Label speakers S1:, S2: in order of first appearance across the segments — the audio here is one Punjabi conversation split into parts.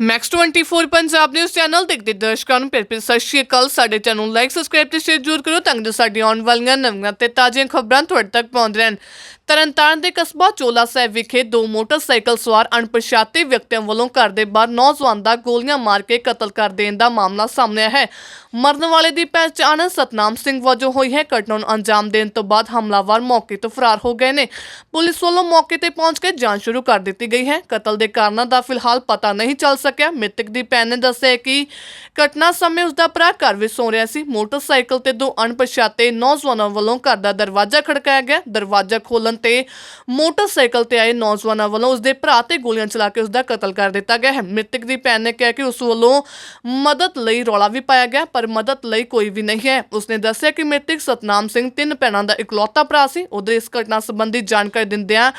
S1: ਮੈਕਸ 24 ਪੰਜਾਬ ਨਿਊਜ਼ ਚੈਨਲ ਦੇਖਦੇ ਦਰਸ਼ਕਾਂ ਨੂੰ। ਪਿਆਰ ਭਰੀ ਸਤਿ ਸ਼੍ਰੀ ਅਕਾਲ। ਸਾਡੇ ਚੈਨਲ ਨੂੰ ਲਾਈਕ ਸਬਸਕ੍ਰਾਈਬ ਤੇ ਸ਼ੇਅਰ ਜ਼ਰੂਰ ਕਰੋ ਤਾਂ ਕਿ ਜੋ ਆਉਣ ਵਾਲੀਆਂ ਨਵੀਆਂ ਤੇ ਤਾਜ਼ੀਆਂ ਖਬਰਾਂ ਤੁਹਾਡੇ ਤੱਕ ਪਹੁੰਚ ਰਹਿਣ। ਤਰਨਤਾਰਨ ਦੇ ਕਸਬਾ ਚੋਲਾ ਸਾਹਿਬ ਵਿਖੇ ਦੋ ਮੋਟਰਸਾਈਕਲ ਸਵਾਰ ਅਣਪਛਾਤੇ ਵਿਅਕਤੀਆਂ ਵੱਲੋਂ ਘਰ ਦੇ ਬਾਹਰ ਨੌਜਵਾਨ ਦਾ ਗੋਲੀਆਂ ਮਾਰ ਕੇ ਕਤਲ ਕਰ ਦੇਣ ਦਾ ਮਾਮਲਾ ਸਾਹਮਣੇ ਆਇਆ ਹੈ। ਮਰਨ ਵਾਲੇ ਦੀ ਪਹਿਚਾਣ ਸਤਨਾਮ ਸਿੰਘ ਵਜੋਂ ਹੋਈ ਹੈ। ਘਟਨਾ ਨੂੰ ਅੰਜਾਮ ਦੇਣ ਤੋਂ ਬਾਅਦ ਹਮਲਾਵਰ ਮੌਕੇ ਤੋਂ ਫਰਾਰ ਹੋ ਗਏ ਨੇ। ਪੁਲਿਸ ਵੱਲੋਂ ਮੌਕੇ ਤੇ ਪਹੁੰਚ ਕੇ ਜਾਂਚ ਸ਼ੁਰੂ ਕਰ ਦਿੱਤੀ ਗਈ ਹੈ। ਕਤਲ ਦੇ ਕਾਰਨਾਂ ਦਾ ਫਿਲਹਾਲ ਪਤਾ ਨਹੀਂ ਚੱਲ ਸਕਿਆ। ਮ੍ਰਿਤਕ ਦੀ ਭੈਣ ਨੇ ਦੱਸਿਆ ਕਿ ਘਟਨਾ ਸਮੇਂ ਉਸ ਦਾ ਭਰਾ ਘਰ ਵਿੱਚ ਸੌ ਰਿਹਾ ਸੀ। ਮੋਟਰਸਾਈਕਲ ਤੇ ਦੋ ਅਣਪਛਾਤੇ ਨੌਜਵਾਨਾਂ ਵੱਲੋਂ ਘਰ ਦਾ ਦਰਵਾਜ਼ਾ ਖੜਕਾਇਆ ਗਿਆ। ਦਰਵਾਜ਼ਾ ਖੋਲਣ ਤੇ ਮੋਟਰਸਾਈਕਲ ਤੇ ਆਏ ਨੌਜਵਾਨਾਂ ਵੱਲੋਂ ਉਸ ਦੇ ਭਰਾ ਤੇ ਗੋਲੀਆਂ ਚਲਾ ਕੇ ਉਸ ਦਾ ਕਤਲ ਕਰ ਦਿੱਤਾ ਗਿਆ ਹੈ। ਮ੍ਰਿਤਕ ਦੀ ਭੈਣ ਨੇ ਕਿਹਾ ਕਿ ਉਸ ਵੱਲੋਂ ਮਦਦ ਲਈ ਰੌਲਾ ਵੀ ਪਾਇਆ ਗਿਆ, ਪਰ ਮਦਦ ਲਈ ਕੋਈ ਵੀ ਨਹੀਂ ਹੈ। ਉਸਨੇ ਦੱਸਿਆ ਕਿ ਮ੍ਰਿਤਕ ਸਤਨਾਮ ਸਿੰਘ ਤਿੰਨ ਭੈਣਾਂ ਦਾ ਇਕਲੌਤਾ ਭਰਾ ਸੀ। ਉਧਰ ਇਸ ਘਟਨਾ ਸੰਬੰਧੀ ਜਾਣਕਾਰੀ ਦਿੰਦਿਆਂ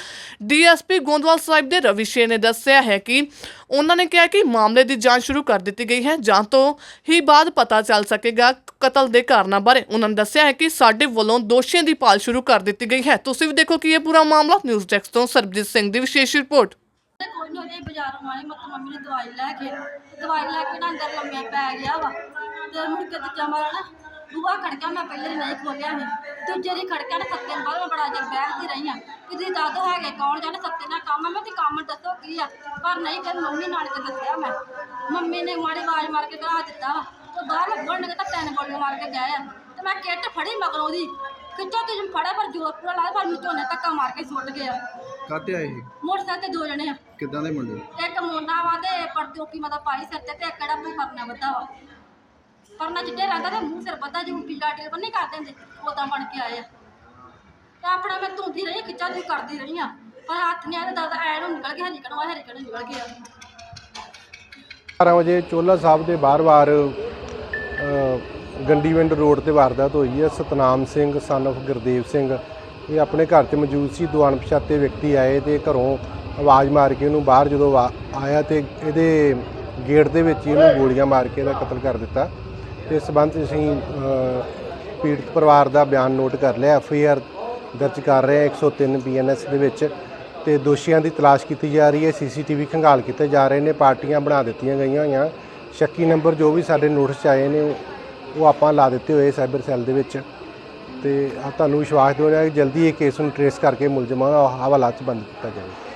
S1: ਡੀਐਸਪੀ ਗੋਂਦਵਾਲ ਸਾਹਿਬ ਦੇ ਰਵੀ ਸ਼ੇਰ ਨੇ ਦੱਸਿਆ ਹੈ ਕਿ ਉਹਨਾਂ ਨੇ ਕਿਹਾ ਕਿ ਮਾਮਲੇ ਦੀ ਜਾਂਚ ਸ਼ੁਰੂ ਕਰ ਦਿੱਤੀ ਗਈ ਹੈ ਜਾਂਚ ਤੋਂ ਹੀ ਬਾਅਦ ਪਤਾ ਚੱਲ ਸਕੇਗਾ ਕਤਲ ਦੇ ਕਾਰਨਾਂ ਬਾਰੇ। ਉਹਨਾਂ ਨੇ ਦੱਸਿਆ ਹੈ ਕਿ ਸਾਡੇ ਵੱਲੋਂ ਦੋਸ਼ੀਆਂ ਦੀ ਭਾਲ ਸ਼ੁਰੂ ਕਰ ਦਿੱਤੀ ਗਈ ਹੈ। ਤੁਸੀਂ ਵੀ ਦੇਖੋ ਕਿ ਇਹ ਪੂਰਾ ਮਾਮਲਾ ਨਿਊਜ਼ ਡੈਸਕ ਤੋਂ ਸਰਬਜੀਤ ਸਿੰਘ ਦੀ ਵਿਸ਼ੇਸ਼ ਰਿਪੋਰਟ।
S2: ਤੇ ਕੋਈ ਨਹੀਂ, ਉਹਦੇ ਬਾਜ਼ਾਰੋਂ ਆਈ ਮਤ ਮੰਮੀ ਨੇ ਦਵਾਈ ਲੈ ਕੇ, ਦਵਾਈ ਲੈ ਕੇ ਨਾ ਅੰਦਰ ਲੰਮੇ ਪੈ ਗਿਆ ਵਾ, ਤੇ ਮੁੜ ਕੇ ਤੇ ਜਮਾ ਨਾ ਦੂਆ ਖੜਕਾ ਮੈਂ ਪਹਿਲੇ ਨਹੀਂ ਖੋਲਿਆ ਸੀ ਦੂਜੇ ਦੀ ਖੜਕਾ ਨਾ ਸੱਤੇ ਨੂੰ ਮੈਂ ਬੜਾ ਜਿਹਾ ਬੈਠਦੀ ਰਹੀ ਆ। ਕਿਤੇ ਦਾਦੋ ਹੈਗੇ ਕੌਣ ਜਾਣੇ ਸੱਤੇ ਨਾਲ ਕੰਮ ਮੈਂ ਤੇ ਕੰਮ ਦੱਸੋ ਕੀ ਆ? ਪਰ ਨਹੀਂ ਫਿਰ ਮੰਮੀ ਨਾਲ ਤੇ ਦੱਸਿਆ ਮੈਂ। ਮੰਮੀ ਨੇ ਮਾੜੀ ਆਵਾਜ਼ ਮਾਰ ਕੇ ਕਰਾ ਦਿੱਤਾ ਤੇ ਬਾਹਰ ਲੱਗਣ ਲੱਗਾ ਤਾਂ ਤਿੰਨ ਗੋਲੀਆਂ ਮਾਰ ਕੇ ਗਏ ਆ। ਤੇ ਮੈਂ ਕਿੱਟ ਫੜੀ ਮਗਰੋਂ ਉਹਦੀ। ਕਿੱਚਾ ਤੇ ਫੜਿਆ ਪਰ ਜ਼ੋਰ ਪੂਰਾ ਲਾਇਆ ਪਰ ਮੈਨੂੰ ਝੋਨੇ ਧੱਕਾ ਮਾਰ ਕੇ ਸੁੱਟ ਗਿਆ।
S3: ਕਾਤੇ ਆਏ ਇਹ?
S2: ਮੋਟਰਸਾਈਕਲ ਤੇ ਦੋ ਜਣੇ ਆ।
S3: ਕਿੱਦਾਂ ਦੇ ਮੁੰਡੇ?
S2: ਇੱਕ ਮੋਨਾ ਵਾ ਤੇ ਪਰਤੋਪੀ ਮਦਾ ਪਾਈ ਸਿਰ ਤੇ ਤੇ ਇੱਕ ਕਿਹੜਾ ਮੂੰਹ ਪਰਨਾ ਬੱਧਾ ਵਾ। ਪਰਨਾ ਚਿੱਟੇ ਰੰਗ ਦਾ ਮੂੰਹ ਸਿਰ ਬੱਧਾ ਜਿਵੇਂ ਪੀਲਾ ਟੇਲ ਬੰਨੇ ਕਰ ਦਿੰਦੇ ਉਦਾਂ ਬਣ ਕੇ ਆਏ ਆ ਤੇ ਆਪਣਾ ਮੈਂ ਧੁੰਦੀ ਰਹੀ, ਖਿੱਚਾ ਦੀ ਕਰਦੀ ਰਹੀ ਆ। ਪਰ ਹੱਥ ਨਹੀਂ ਆਇਆ ਦਾਦਾ ਐ ਨੂੰ ਨਿਕਲ ਗਿਆ ਹਰੀ ਕਣਵਾ ਹਰੀ ਕਣ ਨਿਕਲ ਗਿਆ।
S4: 12 ਵਜੇ ਚੋਲਾ ਸਾਹਿਬ ਦੇ ਬਾਰ-ਬਾਰ ਗੰਡੀਵਿੰਡ ਰੋਡ ਤੇ ਵਾਰਦਾਤ ਹੋਈ ਹੈ। ਸਤਨਾਮ ਸਿੰਘ ਸਨ of ਗੁਰਦੇਵ ਸਿੰਘ, ਇਹ ਆਪਣੇ ਘਰ 'ਚ ਮੌਜੂਦ ਸੀ। ਦੋ ਅਣਪਛਾਤੇ ਵਿਅਕਤੀ ਆਏ ਤੇ ਘਰੋਂ ਆਵਾਜ਼ ਮਾਰ ਕੇ ਉਹਨੂੰ ਬਾਹਰ ਜਦੋਂ ਵਾ- ਆਇਆ ਤੇ ਇਹਦੇ ਗੇਟ ਦੇ ਵਿੱਚ ਹੀ ਇਹਨੂੰ ਗੋਲੀਆਂ ਮਾਰ ਕੇ ਇਹਦਾ ਕਤਲ ਕਰ ਦਿੱਤਾ। ਇਸ ਸਬੰਧ 'ਚ ਅਸੀਂ ਪੀੜਤ ਪਰਿਵਾਰ ਦਾ ਬਿਆਨ ਨੋਟ ਕਰ ਲਿਆ। ਐਫ ਆਈ ਆਰ ਦਰਜ ਕਰ ਰਹੇ ਹਾਂ 103 ਬੀਐਨਐਸ ਦੇ ਵਿੱਚ ਤੇ ਦੋਸ਼ੀਆਂ ਦੀ ਤਲਾਸ਼ ਕੀਤੀ ਜਾ ਰਹੀ ਹੈ। ਸੀਸੀਟੀਵੀ ਖੰਗਾਲ ਕੀਤੇ ਜਾ ਰਹੇ ਨੇ, ਪਾਰਟੀਆਂ ਬਣਾ ਦਿੱਤੀਆਂ ਗਈਆਂ ਹੋਈਆਂ। ਸ਼ੱਕੀ ਨੰਬਰ ਜੋ ਵੀ ਸਾਡੇ ਨੋਟਿਸ 'ਚ ਆਏ ਨੇ, ਉਹ ਆਪਾਂ ਲਾ ਦਿੱਤੇ ਹੋਏ ਸਾਈਬਰ ਸੈੱਲ ਦੇ ਵਿੱਚ। ਤੇ ਤੁਹਾਨੂੰ ਵਿਸ਼ਵਾਸ ਦਿਵਾਉਣਾ ਕਿ ਜਲਦੀ ਇਹ ਕੇਸ ਨੂੰ ਟਰੇਸ ਕਰਕੇ ਮੁਲਜ਼ਮਾਂ ਦਾ ਹਵਾਲਾ 'ਚ ਬੰਦ ਕੀਤਾ ਜਾਵੇ।